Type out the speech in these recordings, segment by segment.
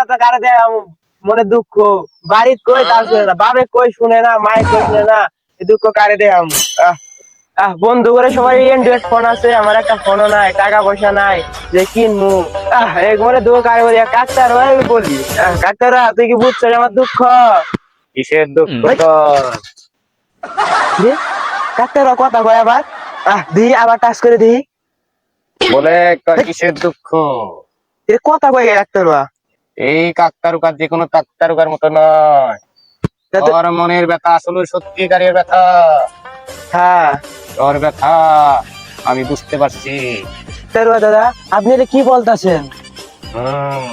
গুলা তো কারে দেয় মনে দুঃখ। বাড়ির কই তার শুনে না বাবে কই শুনে না মায়ের কই শুনে না এই দুঃখ কারে দেয় আম আহ, বন্ধু করে সবাই অ্যান্ড্রয়েড ফোন আছে আমার একটা ফোনও নাই টাকা পয়সা নাই যে কিনবো আহ এক মনে দুঃখ কারে বলি কাকতার আমি বলি কাকতারা তুই কি বুঝছিস আমার দুঃখ? কিসের দুঃখ কাকতারা কথা কয় আবার? আহ দি আবার টাচ করে দি বলে কিসের দুঃখ? এ কথা কয় কাকতারা? এই কাকতারুকার যে কোনো কাকতারুকার মতো নয়। তোর মনের ব্যথা আসলে সত্যিকারের ব্যথা। হ্যাঁ। তোর ব্যথা আমি বুঝতে পারছি। কাকতারা দাদা আপনি এটা কি বলতেছেন? হুম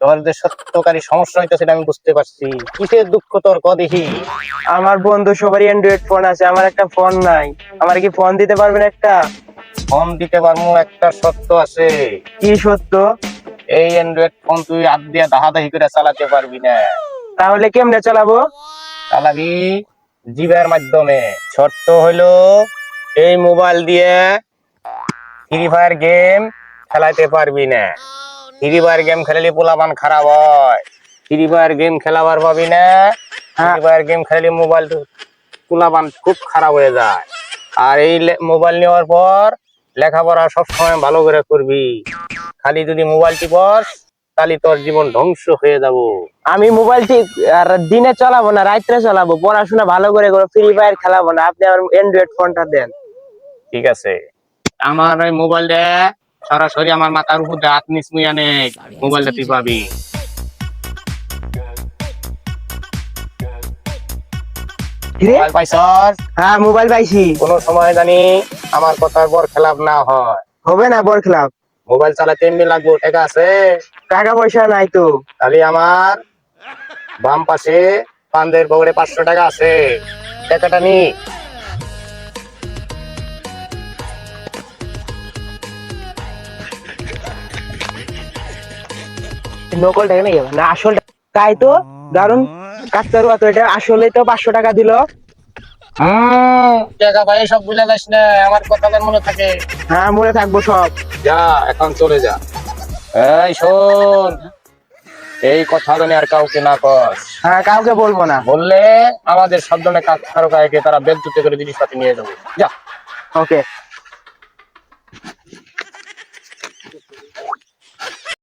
তোর যে সত্যকারী সমস্যা হইতো সেটা আমি বুঝতে পারছি। কিসের দুঃখ তোর ক দেখি আমার বন্ধু সবারই অ্যান্ড্রয়েড ফোন আছে আমার একটা ফোন নাই। আমার কি ফোন দিতে পারবেন একটা? ফোন দিতে পারব একটা সত্য আছে। কি সত্য? এই অ্যান্ড্রয়েড ফোন তুই হাত দিয়ে দাহাদাহি করে চালাতে পারবি না। তাহলে কেমনে চালাবো? চালাবি জিবের মাধ্যমে। ছোট্ট হইল এই মোবাইল দিয়ে ফ্রি ফায়ার গেম খেলাইতে পারবি না। ফ্রি ফায়ার গেম খেলালে পোলাপান খারাপ হয়। ফ্রি ফায়ার গেম খেলাবার পাবি না। ফ্রি হ্যাঁ। ফায়ার গেম খেলালে মোবাইল পোলাপান খুব খারাপ হয়ে যায়। আর এই মোবাইল নেওয়ার পর লেখাপড়া সবসময় ভালো করে করবি। খালি যদি মোবাইল টিপস তাহলে তোর জীবন ধ্বংস হয়ে যাব। আমি মোবাইল ঠিক আর দিনে চালাবো না রাত্রে চালাবো। পড়াশোনা ভালো করে করে ফ্রি ফায়ার খেলাবো না। আপনি আমার অ্যান্ড্রয়েড ফোনটা দেন। ঠিক আছে। আমার ওই মোবাইলটা সরাসরি আমার মাথার উপর হাত নিচ মুইয়া মোবাইলটা তুই পাবি। মোবাইল পাইছস? হ্যাঁ মোবাইল পাইছি। কোনো সময় জানি আমার কথার পর খেলাপ না হয়। হবে না বড় খেলাম মোবাইল চালাতে এমনি লাগবো টাকা আছে? টাকা পয়সা নাই তো। তাহলে আমার বাম পাশে পান্দের বগড়ে পাঁচশো টাকা আছে। টাকাটা নি। নকল টাকা নাকি? না আসল তাই তো দারুণ কাকতারু তো এটা আসলে তো পাঁচশো টাকা দিল। হম। টাকা পাই সব বুঝে যাস না আমার কথা মনে থাকে। হ্যাঁ মনে থাকব সব। যা এখন চলে যা। এই শোন এই কথা জানি আর কাউকে না কর হ্যাঁ কাউকে বলব না। বললে আমাদের সাবধানে কাক কারও গায়েকে তারা বেদ করে জিনিসপাতি নিয়ে যাব। যা। ওকে।